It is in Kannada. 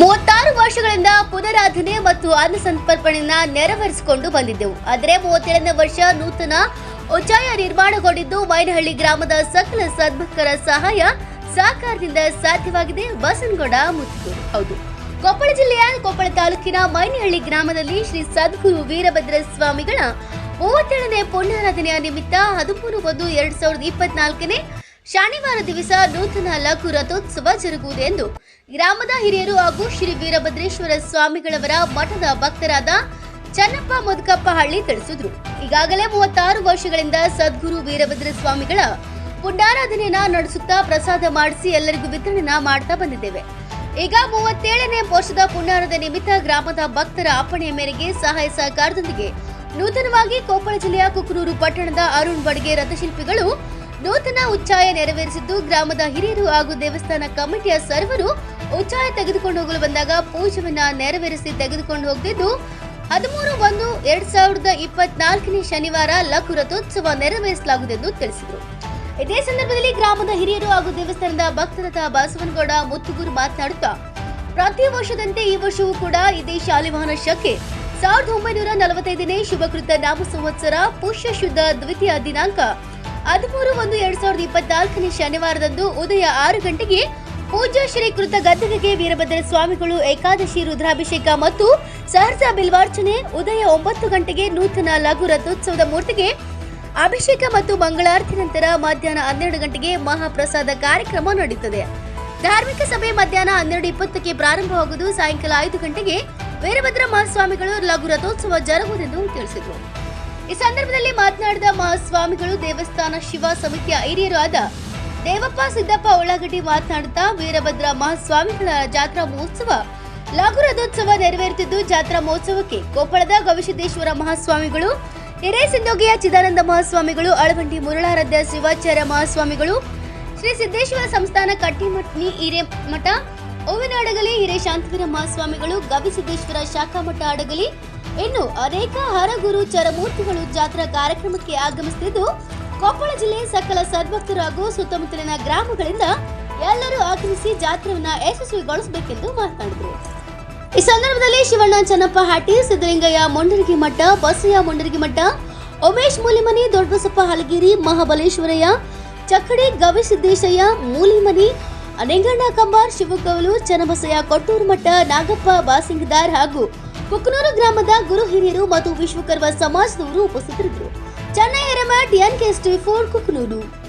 ಮೂವತ್ತಾರು ವರ್ಷಗಳಿಂದ ಪುನರಾಧನೆ ಮತ್ತು ಅನ್ನ ಸಂತರ್ಪಣೆಯನ್ನ ನೆರವೇರಿಸಿಕೊಂಡು ಬಂದಿದ್ದೆವು. ಆದರೆ ಮೂವತ್ತೇಳನೇ ವರ್ಷ ನೂತನ ಉಚ್ಚಾಯ ನಿರ್ಮಾಣಗೊಂಡಿದ್ದು ಮೈನಹಳ್ಳಿ ಗ್ರಾಮದ ಸಕಲ ಸದ್ಭಕ್ತರ ಸಹಾಯ ಸಹಕಾರದಿಂದ ಸಾಧ್ಯವಾಗಿದೆ. ಬಸನಗೌಡ ಮುತ್ತೂರು. ಹೌದು. ಕೊಪ್ಪಳ ಜಿಲ್ಲೆಯ ಕೊಪ್ಪಳ ತಾಲೂಕಿನ ಮೈನಹಳ್ಳಿ ಗ್ರಾಮದಲ್ಲಿ ಶ್ರೀ ಸದ್ಗುರು ವೀರಭದ್ರ ಸ್ವಾಮಿಗಳ ಮೂವತ್ತೇಳನೇ ಪುಣ್ಯಾರಾಧನೆಯ ನಿಮಿತ್ತ ಹದಿಮೂರು ಒಂದು ಎರಡ್ ಸಾವಿರದ ಇಪ್ಪತ್ನಾಲ್ಕನೇ ಶನಿವಾರ ದಿವಸ ನೂತನ ಲಘು ರಥೋತ್ಸವ ಜರುಗುವುದು ಎಂದು ಗ್ರಾಮದ ಹಿರಿಯರು ಹಾಗೂ ಶ್ರೀ ವೀರಭದ್ರೇಶ್ವರ ಸ್ವಾಮಿಗಳವರ ಮಠದ ಭಕ್ತರಾದ ಚನ್ನಪ್ಪ ಮುದ್ಕಪ್ಪ ಹಳ್ಳಿ ತಿಳಿಸಿದ್ರು. ಈಗಾಗಲೇ ಮೂವತ್ತಾರು ವರ್ಷಗಳಿಂದ ಸದ್ಗುರು ವೀರಭದ್ರ ಸ್ವಾಮಿಗಳ ಪುಂಡಾರಾಧನೆಯನ್ನ ನಡೆಸುತ್ತಾ ಪ್ರಸಾದ ಮಾಡಿಸಿ ಎಲ್ಲರಿಗೂ ವಿತರಣೆ ಮಾಡ್ತಾ ಬಂದಿದ್ದೇವೆ. ಈಗ ಮೂವತ್ತೇಳನೇ ವರ್ಷದ ಪುಣ್ಯಾರದ ನಿಮಿತ್ತ ಗ್ರಾಮದ ಭಕ್ತರ ಅಪ್ಪಣೆಯ ಮೇರೆಗೆ ಸಹಾಯ ಸಹಕಾರದೊಂದಿಗೆ ನೂತನವಾಗಿ ಕೊಪ್ಪಳ ಜಿಲ್ಲೆಯ ಕುಕನೂರು ಪಟ್ಟಣದ ಅರುಣ್ ಬಡ್ಗೆ ರಥಶಿಲ್ಪಿಗಳು ನೂತನ ಉಚ್ಚಾಯ ನೆರವೇರಿಸಿದ್ದು ಗ್ರಾಮದ ಹಿರಿಯರು ಹಾಗೂ ದೇವಸ್ಥಾನ ಕಮಿಟಿಯ ಸರ್ವರು ಉಚ್ಚಾಯ ತೆಗೆದುಕೊಂಡು ಹೋಗಲು ಬಂದಾಗ ಪೂಜವನ್ನ ನೆರವೇರಿಸಿ ತೆಗೆದುಕೊಂಡು ಹೋಗಿದ್ದು ಹದಿಮೂರು ಒಂದು ಎರಡ್ ಸಾವಿರದ ಇಪ್ಪತ್ನಾಲ್ಕನೇ ಶನಿವಾರ ಲಘು ರಥೋತ್ಸವ ನೆರವೇರಿಸಲಾಗುವುದೆಂದು ತಿಳಿಸಿದರು. ಇದೇ ಸಂದರ್ಭದಲ್ಲಿ ಗ್ರಾಮದ ಹಿರಿಯರು ಹಾಗೂ ದೇವಸ್ಥಾನದ ಭಕ್ತರಥ ಬಸವನಗೌಡ ಮುತ್ತುಗೂರು ಮಾತನಾಡುತ್ತಾ, ಪ್ರತಿ ವರ್ಷದಂತೆ ಈ ವರ್ಷವೂ ಕೂಡ ಇದೇ ಶಾಲಿವಾಹನ ಶಕೆ. ಸಾವಿರದ ಒಂಬೈನೂರ ನಲವತ್ತೈದನೇ ಶುಭಕೃತ ನಾಮ ಸಂವತ್ಸರ ಪುಷ್ಯ ಶುದ್ಧ ದ್ವಿತೀಯ ದಿನಾಂಕ. ಹದಿಮೂರು ಒಂದು ಎರಡ್ ಸಾವಿರದ ಇಪ್ಪತ್ನಾಲ್ಕನೇ ಶನಿವಾರದಂದು ಉದಯ ಆರು ಗಂಟೆಗೆ ಪೂಜಾ ಶ್ರೀಕೃತ ಕೃತ ಗದ್ದಗೆಗೆ ವೀರಭದ್ರ ಸ್ವಾಮಿಗಳು ಏಕಾದಶಿ ರುದ್ರಾಭಿಷೇಕ ಮತ್ತು ಸಹಸ್ರ ಬಿಲ್ವಾರ್ಚನೆ ಉದಯ ಒಂಬತ್ತು ಗಂಟೆಗೆ ನೂತನ ಲಘು ರಥೋತ್ಸವದ ಮೂರ್ತಿಗೆ ಅಭಿಷೇಕ ಮತ್ತು ಮಂಗಳಾರತಿ ನಂತರ ಮಧ್ಯಾಹ್ನ ಹನ್ನೆರಡು ಗಂಟೆಗೆ ಮಹಾಪ್ರಸಾದ ಕಾರ್ಯಕ್ರಮ ನಡೆಯುತ್ತದೆ ಧಾರ್ಮಿಕ ಸಭೆ ಮಧ್ಯಾಹ್ನ ಹನ್ನೆರಡು ಇಪ್ಪತ್ತಕ್ಕೆ ಪ್ರಾರಂಭವಾಗುವುದು ಸಾಯಂಕಾಲ ಐದು ಗಂಟೆಗೆ ವೀರಭದ್ರ ಮಹಾಸ್ವಾಮಿಗಳು ಲಘು ರಥೋತ್ಸವ ಜರುಗುವುದೆಂದು ತಿಳಿಸಿದರು. ಈ ಸಂದರ್ಭದಲ್ಲಿ ಮಾತನಾಡಿದ ಮಹಾಸ್ವಾಮಿಗಳು ದೇವಸ್ಥಾನ ಶಿವ ಸಮಿತಿಯ ಹಿರಿಯರು ದೇವಪ್ಪ ಸಿದ್ದಪ್ಪ ಉಳ್ಳಾಗಡ್ಡಿ ಮಾತನಾಡುತ್ತಾ ವೀರಭದ್ರ ಮಹಾಸ್ವಾಮಿಗಳ ಜಾತ್ರಾ ಮಹೋತ್ಸವ ಲಘು ರಥೋತ್ಸವ ನೆರವೇರುತ್ತಿದ್ದು, ಜಾತ್ರಾ ಮಹೋತ್ಸವಕ್ಕೆ ಕೊಪ್ಪಳದ ಗವಿಸಿದ್ದೇಶ್ವರ ಮಹಾಸ್ವಾಮಿಗಳು ಹಿರೇಸಿಂದೋಗಿಯ ಚಿದಾನಂದ ಮಹಾಸ್ವಾಮಿಗಳು, ಅಳವಂಡಿ ಮುರುಳಾರಾಧ್ಯ ಶಿವಾಚಾರ್ಯ ಮಹಾಸ್ವಾಮಿಗಳು, ಶ್ರೀ ಸಿದ್ದೇಶ್ವರ ಸಂಸ್ಥಾನ ಕಟ್ಟಿಮಟ್ನಿ ಹಿರೇಮಠ ಹೂವಿನಡಗಲಿ ಹಿರೇ ಶಾಂತವೀರ ಮಹಾಸ್ವಾಮಿಗಳು, ಗವಿಸಿದ್ದೇಶ್ವರ ಶಾಖಾ ಮಠ ಅಡಗಲಿ ಇನ್ನು ಅನೇಕ ಹರಗುರು ಚರಮೂರ್ತಿಗಳು ಜಾತ್ರಾ ಕಾರ್ಯಕ್ರಮಕ್ಕೆ ಆಗಮಿಸುತ್ತಿದ್ದು, ಕೊಪ್ಪಳ ಜಿಲ್ಲೆ ಸಕಲ ಸದ್ಭಕ್ತರು ಹಾಗೂ ಸುತ್ತಮುತ್ತಲಿನ ಗ್ರಾಮಗಳಿಂದ ಎಲ್ಲರೂ ಆಗಮಿಸಿ ಜಾತ್ರೆಯನ್ನ ಯಶಸ್ವಿಗೊಳಿಸಬೇಕೆಂದು ಮಾತನಾಡಿದರು. ಈ ಸಂದರ್ಭದಲ್ಲಿ ಶಿವಣ್ಣ ಚನ್ನಪ್ಪ ಹಾಟಿ ಸಿದ್ದಲಿಂಗಯ್ಯ ಮೊಂಡರಗಿ ಮಠ, ಬಸಯ್ಯ ಮೊಂಡರಗಿ ಮಠ, ಉಮೇಶ್ ಮೂಲಿಮನಿ, ದೊಡ್ಡಬಸಪ್ಪ ಹಲಗಿರಿ, ಮಹಾಬಲೇಶ್ವರಯ್ಯ, ಚಕ್ಕಡಿ ಗವಿಸಿದ್ದೇಶಯ್ಯ ಮೂಲಿಮನಿ, ಅನೆಂಗಣ್ಣ ಕಂಬಾರ್ ಶಿವಕವಲು ಚನ್ನಬಸಯ್ಯ ಕೊಟ್ಟೂರು ಮಠ, ನಾಗಪ್ಪ, ಬಾಸಿಂಗದಾರ್ ಹಾಗೂ ಕುಕನೂರು ಗ್ರಾಮದ ಗುರು ಹಿರಿಯರು ಮತ್ತು ವಿಶ್ವಕರ್ಮ ಸಮಾಜದವರು ಉಪಸ್ಥಿತರಿದ್ದರು. ಚೆನ್ನೈ ಎರಮ ಸ್ಟೇ ಫೋರ್ ಕುಕನೂರು.